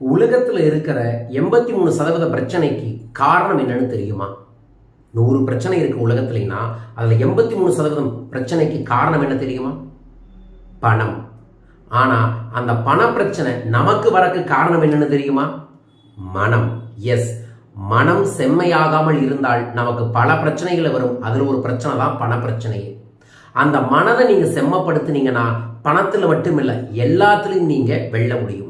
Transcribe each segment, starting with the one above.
உலகத்தில் இருக்கிற எண்பத்தி மூணு சதவீத பிரச்சனைக்கு காரணம் என்னன்னு தெரியுமா? நூறு பிரச்சனை இருக்கு உலகத்துலனா அதில் எண்பத்தி மூணு சதவீதம் பிரச்சனைக்கு காரணம் என்ன தெரியுமா? பணம். ஆனால் அந்த பண பிரச்சனை நமக்கு வரக்கு காரணம் என்னன்னு தெரியுமா? மனம். எஸ் மனம் செம்மையாகாமல் இருந்தால் நமக்கு பல பிரச்சனைகளை வரும். அதில் ஒரு பிரச்சனை தான் பண பிரச்சனையே அந்த மனதை நீங்கள் செம்மப்படுத்துனீங்கன்னா பணத்தில் மட்டுமில்லை எல்லாத்துலேயும் நீங்கள் வெல்ல முடியும்.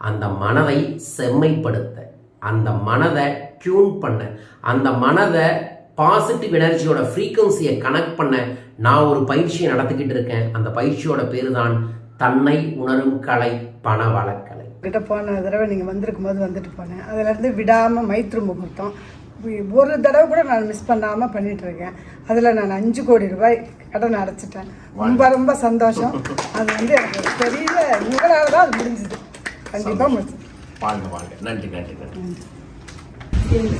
அந்த மனதை செம்மைப்படுத்த அந்த மனதை டியூன் பண்ண அந்த மனதை பாசிட்டிவ் எனர்ஜியோட ஃப்ரீக்குவன்சியை கனெக்ட் பண்ண நான் ஒரு பயிற்சியை நடத்திக்கிட்டு இருக்கேன். அந்த பயிற்சியோட பேர் தான் தன்னை உணரும் கலை பண வழக்கலை கிட்ட போன தடவை நீங்கள் வந்திருக்கும் போது வந்துட்டு போனேன். அதுலேருந்து விடாமல் மைத்ரு முகூர்த்தம். ஒரு தடவை கூட நான் மிஸ் பண்ணாமல் பண்ணிட்டு இருக்கேன். அதில் நான் அஞ்சு கோடி ரூபாய் கடன் அடைச்சிட்டேன். ரொம்ப ரொம்ப சந்தோஷம். அது வந்து எனக்கு பெரிய உங்களால் தான் அது முடிஞ்சுது. கண்டிப்பாக வாழ்க வாழ்க. நன்றி நன்றி நன்றி.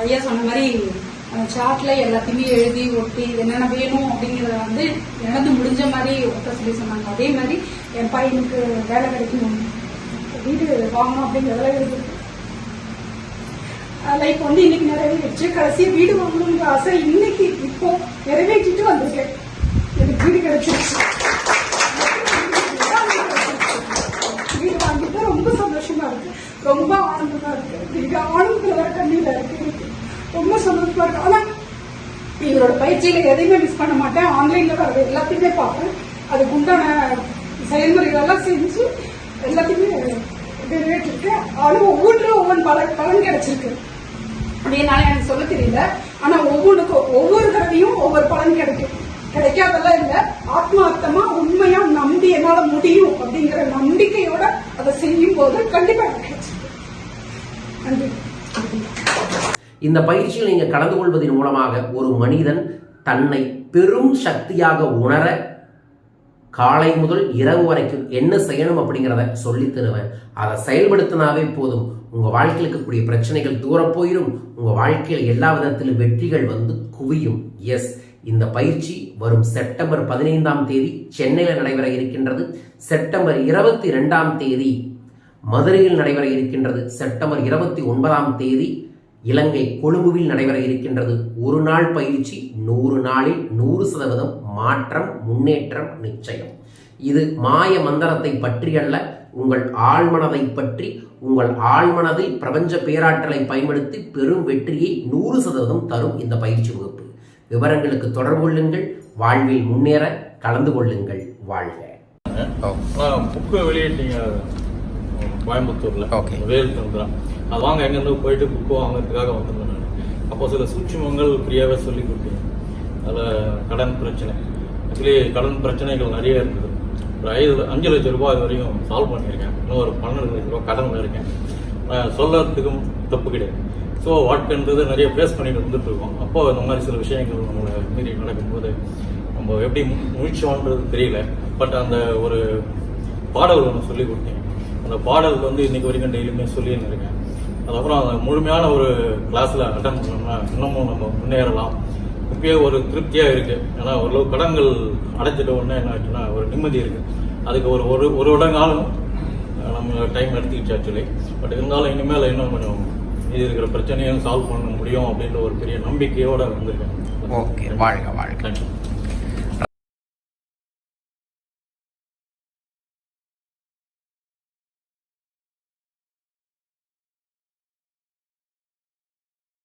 ஐயா சொன்ன மாதிரி சார்ட்ல எல்லாத்தையுமே எழுதி ஒட்டி என்னென்ன வேணும் அப்படிங்கறத வந்து எனது முடிஞ்ச மாதிரி ஒட்ட சொல்லி சொன்னாங்க. அதே மாதிரி என் பையனுக்கு வேலை கிடைக்கணும். வீடு வாங்கணும் அப்படிங்கிறதுல இருக்கு. லைக் வந்து இன்னைக்கு நிறைவேறிடுச்சு. கடைசியா வீடு வாங்கணுங்கிற ஆசை இன்னைக்கு இப்போ நிறைவேற்றிட்டு வந்திருக்கேன் எனக்கு வீடு கிடைச்சிருச்சு வீடு வாங்கிட்டு ரொம்ப சந்தோஷமா இருக்கு ரொம்ப ஆனந்தமா இருக்கு இது ஆனந்தத்துல வர கண்ணீர்ல இருக்கு எனக்கு. ரொம்ப சந்தோஷமா இவரோட பயிற்சியில எதையுமே மிஸ் பண்ண மாட்டேன். ஆன்லைன்ல வர்றது எல்லாத்தையுமே பார்ப்பேன். அதுக்கு உண்டான செயல்முறைகள் எல்லாம் செஞ்சு எல்லாத்தையுமே நிறைவேற்றிருக்கேன் ஆளும் ஒவ்வொன்றும் ஒவ்வொரு பலன் பலன் கிடைச்சிருக்கு. அப்படின்னால எனக்கு சொல்ல தெரியல. ஆனா ஒவ்வொன்றுக்கும் ஒவ்வொரு தடவையும் ஒவ்வொரு பலன் கிடைக்கும். கிடைக்காதெல்லாம் இல்லை. ஆத்மார்த்தமா உண்மையா நம்பி என்னால முடியும் அப்படிங்கிற நம்பிக்கையோட அதை செய்யும் போது கண்டிப்பா எனக்கு கிடைச்சிருக்கு. நன்றி. இந்த பயிற்சியில் நீங்கள் கலந்து கொள்வதன் மூலமாக ஒரு மனிதன் தன்னை பெரும் சக்தியாக உணர காலை முதல் இரவு வரைக்கும் என்ன செய்யணும் அப்படிங்கிறத சொல்லித் தருவேன். அதை செயல்படுத்தினாவே போதும். உங்கள் வாழ்க்கையில் இருக்கக்கூடிய பிரச்சனைகள் தூரம் போயிடும் உங்கள் வாழ்க்கையில் எல்லா விதத்திலும் வெற்றிகள் வந்து குவியும். எஸ் இந்த பயிற்சி வரும் செப்டம்பர் பதினைந்தாம் தேதி சென்னையில் நடைபெற இருக்கின்றது. செப்டம்பர் இருபத்தி ரெண்டாம் தேதி மதுரையில் நடைபெற இருக்கின்றது. செப்டம்பர் இருபத்தி ஒன்பதாம் தேதி இலங்கை கொழும்புவில் நடைபெற இருக்கின்றது ஒரு நாள் பயிற்சி நூறு நாளில் நூறு சதவீதம் மாற்றம் முன்னேற்றம் நிச்சயம். இது மாய மந்திரத்தை பற்றி அல்ல உங்கள் ஆழ்மனதை பற்றி. உங்கள் ஆழ்மனதில் பிரபஞ்ச பேராற்றலை பயன்படுத்தி பெரும் வெற்றியை நூறு சதவீதம் தரும் இந்த பயிற்சி வகுப்பு. விவரங்களுக்கு தொடர்பு கொள்ளுங்கள் வாழ்வில் முன்னேற கலந்து கொள்ளுங்கள் வாழ்க. புக்கு வெளியிட்டீங்க கோயம்புத்தூர்ல. Okay. வேல் வாங்க எங்கேருந்து போயிட்டு புக்கு வாங்குறதுக்காக வந்திருந்தேன் நான். அப்போ சில சூட்சமங்கள் ஃப்ரீயாகவே சொல்லி கொடுத்தேன். அதில் கடன் பிரச்சனை. ஆக்சுவலி கடன் பிரச்சனைகள் நிறைய இருக்குது. ஒரு ஐந்து அஞ்சு லட்சம் ரூபாய் இது வரைக்கும் சால்வ் பண்ணியிருக்கேன். இன்னும் ஒரு பன்னெண்டு லட்சம் ரூபாய் கடன் இருக்கேன். சொல்கிறதுக்கும் தப்பு கிடையாது. ஸோ வாட்கன்றது நிறைய ஃபேஸ் பண்ணிட்டு வந்துட்டு இருக்கோம். அப்போ இந்த மாதிரி சில விஷயங்கள் நம்மளை மீறி நடக்கும்போது நம்ம எப்படி முழிச்சோன்றது தெரியல. பட் அந்த ஒரு பாடல் ஒன்று சொல்லி கொடுத்தேன். அந்த பாடல் வந்து இன்னைக்கு வரைக்கும் டெய்லியுமே சொல்லின்னு இருக்கேன். அதுக்கப்புறம் முழுமையான ஒரு கிளாஸில் அட்டன் பண்ணோம்னா இன்னமும் நம்ம முன்னேறலாம். இப்பயே ஒரு திருப்தியாக இருக்கு. ஏன்னா ஓரளவு கடன்கள் அடைச்சிட்ட உடனே என்ன ஆச்சுன்னா ஒரு நிம்மதி இருக்கு. அதுக்கு ஒரு ஒரு ஒரு இடங்காலம் நம்ம டைம் எடுத்துக்கிச்சு ஆக்சுவலி பட் இருந்தாலும் இனிமேல் இன்னும் கொஞ்சம் இது இருக்கிற பிரச்சனையும் சால்வ் பண்ண முடியும் அப்படின்ற ஒரு பெரிய நம்பிக்கையோட வந்திருக்கேன். ஓகே வாழ்க வாழ்க.